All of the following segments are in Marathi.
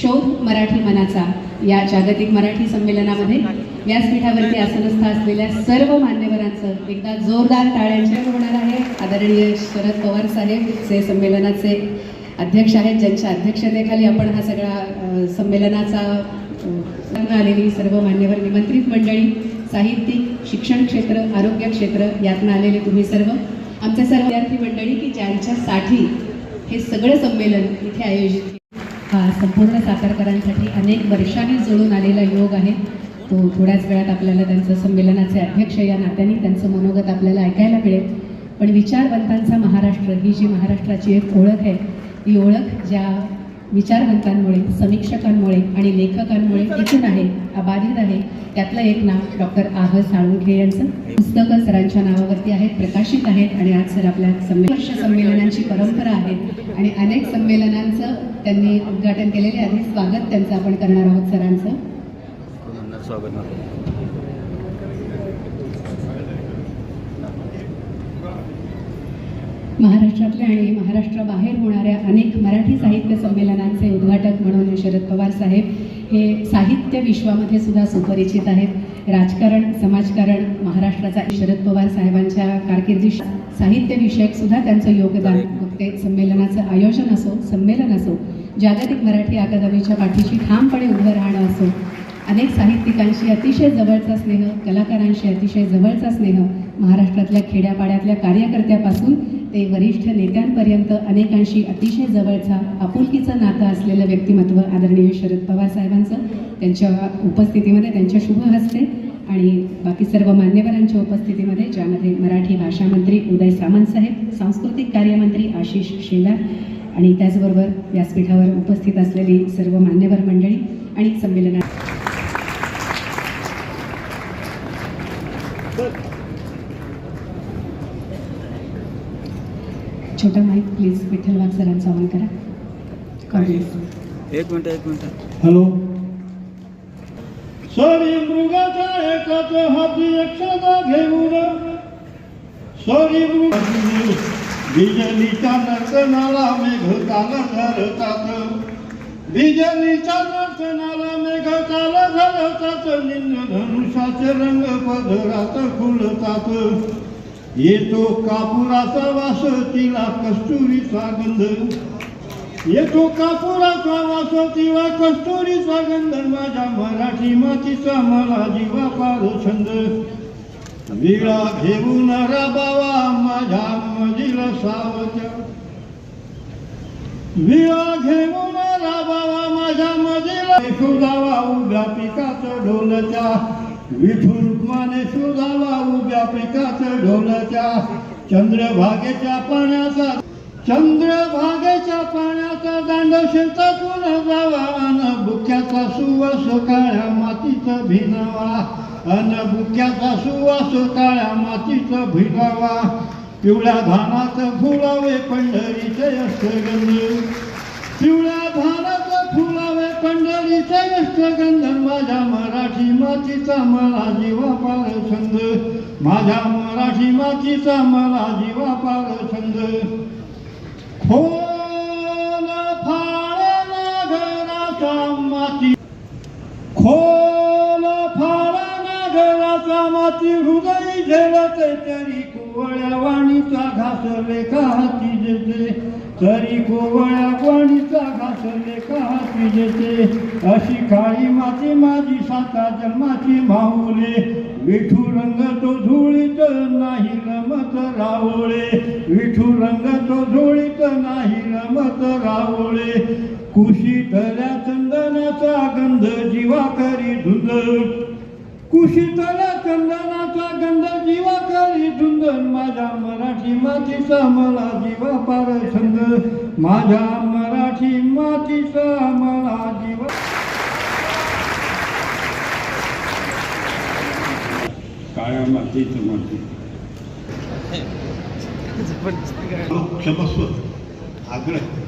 शोध मराठी मनाचा या जागतिक मराठी संमेलनामध्ये व्यासपीठावरती आसनस्थ असलेल्या सर्व मान्यवरांचं एकदा जोरदार टाळ्यांच्या होणार आहे. आदरणीय शरद पवार साहेब जे संमेलनाचे अध्यक्ष आहेत ज्यांच्या अध्यक्षतेखाली आपण हा सगळा संमेलनाचा आलेली सर्व मान्यवर निमंत्रित मंडळी साहित्यिक शिक्षण क्षेत्र आरोग्य क्षेत्र यातनं आलेले तुम्ही सर्व आमच्या सर्व विद्यार्थी मंडळी की ज्यांच्यासाठी हे सगळं संमेलन इथे आयोजित हा संपूर्ण सातारकरांसाठी अनेक वर्षांनी जुळून आलेला योग आहे. तो थोड्याच वेळात आपल्याला त्यांचं संमेलनाचे अध्यक्ष या नात्याने त्यांचं मनोगत आपल्याला ऐकायला मिळेल. पण विचारवंतांचा महाराष्ट्र ही जी महाराष्ट्राची एक ओळख आहे ती ओळख ज्या विचारवंतांमुळे समीक्षकांमुळे आणि लेखकांमुळे एकूण आहे अबाधित आहे. त्यातलं एक नाव डॉक्टर आह साळुंखे यांचं. पुस्तकं सरांच्या नावावरती आहेत प्रकाशित आहेत आणि आज सर आपल्या संमेलन संमेलनांची परंपरा आहे. आणि अनेक संमेलनांचं त्यांनी उद्घाटन केलेले आधी स्वागत त्यांचं आपण करणार आहोत सरांचं स्वागत महाराष्ट्रातल्या आणि महाराष्ट्राबाहेर होणाऱ्या अनेक मराठी साहित्य संमेलनांचे उद्घाटक म्हणून शरद पवार साहेब हे साहित्य विश्वामध्ये सुद्धा सुपरिचित आहेत. राजकारण समाजकारण महाराष्ट्राचा शरद पवार साहेबांच्या कारकिर्दी साहित्यविषयक सुद्धा त्यांचं योगदान मग ते संमेलनाचं आयोजन असो संमेलन असो जागतिक मराठी अकादमीच्या पाठीशी ठामपणे उभं राहणं असो अनेक साहित्यिकांशी अतिशय जवळचा स्नेह कलाकारांशी अतिशय जवळचा स्नेह महाराष्ट्रातल्या खेड्यापाड्यातल्या कार्यकर्त्यापासून ते वरिष्ठ नेत्यांपर्यंत अनेकांशी अतिशय जवळचा आपुलकीचं नातं असलेलं व्यक्तिमत्व आदरणीय शरद पवार साहेबांचं त्यांच्या उपस्थितीमध्ये त्यांच्या शुभ हस्ते आणि बाकी सर्व मान्यवरांच्या उपस्थितीमध्ये ज्यामध्ये मराठी भाषा मंत्री उदय सामंत साहेब सांस्कृतिक कार्यमंत्री आशिष शेलार आणि त्याचबरोबर व्यासपीठावर उपस्थित असलेली सर्व मान्यवर मंडळी आणि संमेलना छोटा माईक प्लीज विठ्ठल वाघ सरांचा ऑन करा. काँग्रेस एक मिनिट एक मिनिट. हॅलो सरी मृगाचा एकाच हाती एकशदा घेऊन. सरी मृग बिजलीच्या नर्तनाला मेघ काल झरतात बिजलीच्या नर्तनाला मेघ काल झरतात निंद धनुषाचे रंग पदरात खुलतात. येतो कापुराचा वास तिला कस्तुरीचा गंध. येतो कापुराचा वास तिला कस्तुरीचा गंध. माझ्या मराठी मातीचा मला जीवा पारो छंद. विळा घेऊन राबावा माझ्या मजीला सावच्या विळा घेऊन राबावा माझ्या मजीला. शोधावा उभ्या पिकाचं ढोलच्या. विठू रुक्माने शोधावा उभ्या पिकाचं ढोलच्या चंद्रभागेच्या पाण्याचा चंद्रभागेच्या पाण्याचा दांड शेतातून जावा अन बुक्याचा सुवास काळ्या मातीचा भिनावा. अन बुक्याचा सुवास काळ्या मातीचा भिनावा. पिवळ्या धानाचं फुलावे पंढरीचे अष्टगंध. पिवळ्या धानाचं फुलावे पंढरीचे अष्टगंध माझ्या मराठी मातीचा मला जीवा पार छंद. माझ्या मराठी मातीचा मला जीवा पार छंद. खोल फाळ घराचा माती. खोल फाळ घराचा माती हृदय झेलते तरी कुवळ्या वाणीचा घास लेखा हाती देते. तरी कोवळ्या पाणीचा घासले का हाती देते अशी काळी माती माझी साता जन्माची माऊले. विठू रंग तो धुळीत नाही रमत रावळे. विठू रंग तो धुळीत नाही रमत रावळे. कुशीतल्या चंदनाचा गंध जीवा करी धुंद. कुशीतल्या चंदनाचा गंध जीवा करी धुंद. माझ्या मराठी मातीचा मला जीवा पार छंद. माझ्या मराठी मातीचा मला जीवा काळ्या मातीचं माती? क्षमस्व आग्रह.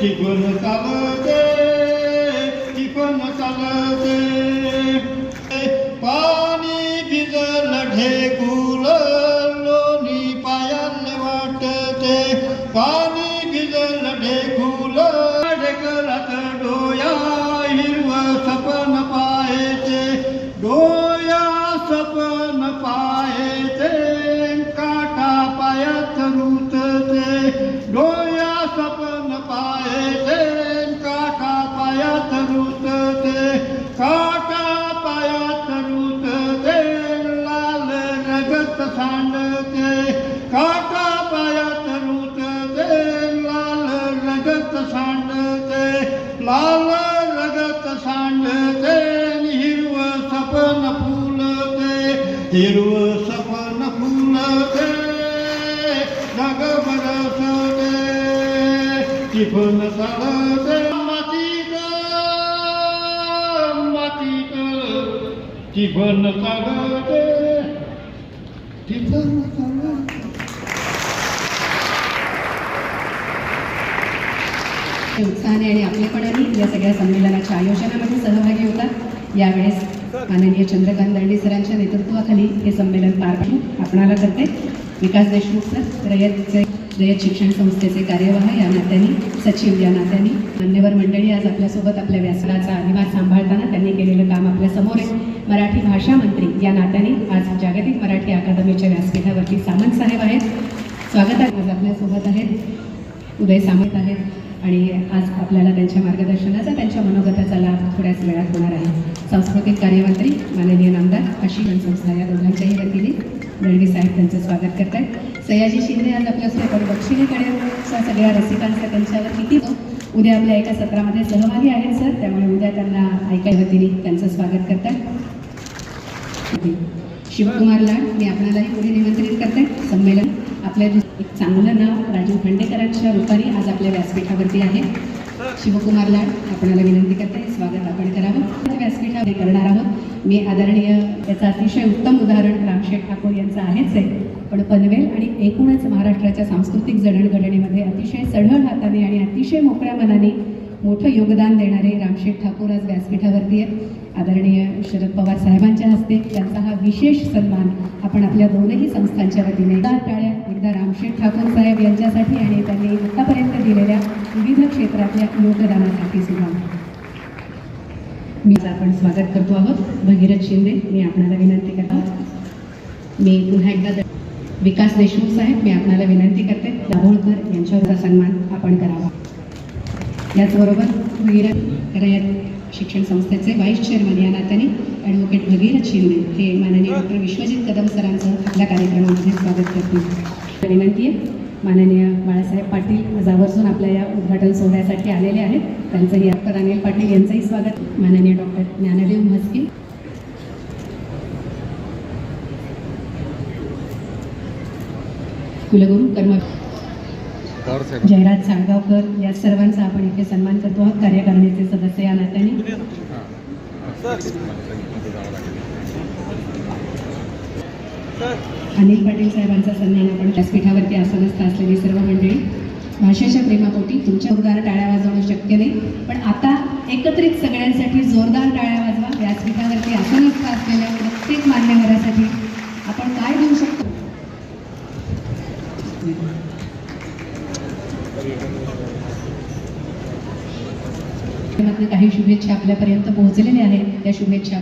चिपण चालते चिपण चालते. पाणी भिजल ढेकू हिरव सपन फुलते ढग बरसते चिपण चालते मातीत मातीत चिपण चालते चिपण चालते उत्साहाने आणि आपल्यापणाने या सगळ्या संमेलनाच्या आयोजनामध्ये सहभागी होता यावेळेस माननीय चंद्रकांत दंडे सरांच्या नेतृत्वाखाली हे संमेलन पार पडले आपणाला करते. विकास देशमुख सर रयतचे रयत शिक्षण संस्थेचे कार्यवाह या नात्याने सचिव या नात्याने. मान्यवर मंडळी आज आपल्यासोबत आपल्या व्यासनाचा अधिवास सांभाळताना त्यांनी केलेलं काम आपल्यासमोर आहे. मराठी भाषा मंत्री या नात्याने आज जागतिक मराठी अकादमीच्या व्यासपीठावरती सामंत साहेब आहेत. स्वागत आहे. आज आपल्यासोबत आहेत. उदय सामंत आहेत. आणि आज आपल्याला त्यांच्या मार्गदर्शनाचा त्यांच्या मनोगताचा लाभ थोड्याच वेळात होणार आहे. सांस्कृतिक कार्यमंत्री माननीय नामदार अशी संस्था या दोघांच्याही वतीने दळवी साहेब त्यांचं स्वागत करत आहेत सयाजी शिंदे आज आपल्यासोबत पण बक्षिणीकडेच्या सगळ्या रसिकांचा त्यांच्यावर किती उद्या आपल्या एका सत्रामध्ये सहभागी आहेत सर. त्यामुळे उद्या त्यांना ऐकाय वतीने त्यांचं स्वागत करतात शिवकुमार लाड मी आपल्यालाही पुढे निमंत्रित करते. संमेलन आपल्या एक चांगलं नाव राजीव खांडेकरांच्या रूपाने आज आपल्या व्यासपीठावरती आहे. शिवकुमार लाड आपणाला विनंती करते स्वागत आपण करावं. व्यासपीठावर करणार आहोत. मी आदरणीय याचं अतिशय उत्तम उदाहरण रामशेठ ठाकूर यांचं आहेच आहे. पण पनवेल आणि एकूणच महाराष्ट्राच्या सांस्कृतिक जडणघडणीमध्ये अतिशय सढळ हाताने आणि अतिशय मोकळ्या मनाने मोठं योगदान देणारे रामशेठ ठाकूर आज व्यासपीठावरती आहेत. आदरणीय शरद पवार साहेबांच्या हस्ते त्यांचा हा विशेष सन्मान आपण आपल्या दोनही संस्थांच्या वतीने एकदा टाळ्या एकदा रामशेठ ठाकूर साहेब यांच्यासाठी आणि त्यांनी आतापर्यंत दिलेल्या विविध क्षेत्रातल्या योगदानासाठी सुद्धा. मी आपण स्वागत करतो आहोत. भगीरथ शिंदे मी आपणाला विनंती करतो. मी पुन्हा एकदा विकास देशमुख साहेब मी आपणाला विनंती करते दाभोळकर यांच्यावरचा सन्मान आपण करावा. याचबरोबर भगीरथ रयत शिक्षण संस्थेचे व्हाईस चेअरमन या नात्याने ॲडव्होकेट भगीरथ शिंदे हे माननीय डॉक्टर विश्वजित कदम सरांचं आपल्या कार्यक्रमामध्ये स्वागत करतील विनंती आहे. माननीय बाळासाहेब पाटील आज आवर्जून आपल्या या उद्घाटन सोहळ्यासाठी आलेले आहेत. त्यांचंही डॉक्टर अनिल पाटील यांचंही स्वागत. माननीय डॉक्टर ज्ञानदेव म्हस्के. कुलगुरू कर्म जयराज साळगावकर या सर्वांचा आपण इथे सन्मान करतो. आहोत कार्यकारिणीचे सदस्य या नात्याने. अनिल पाटील साहेबांचा सन्मान आपण व्यासपीठावरती आसनस्थ असलेली सर्व मंडळी. भाषेच्या प्रेमापोटी तुमच्या जोरदार टाळ्या वाजवणं शक्य नाही. पण आता एकत्रित सगळ्यांसाठी जोरदार टाळ्या वाजवा. व्यासपीठावरती आसनस्थ असलेल्या प्रत्येक मान्यवरासाठी आपण काय देऊ शकतो? काही शुभेच्छा आपल्यापर्यंत पोहोचलेल्या आहेत. त्या शुभेच्छा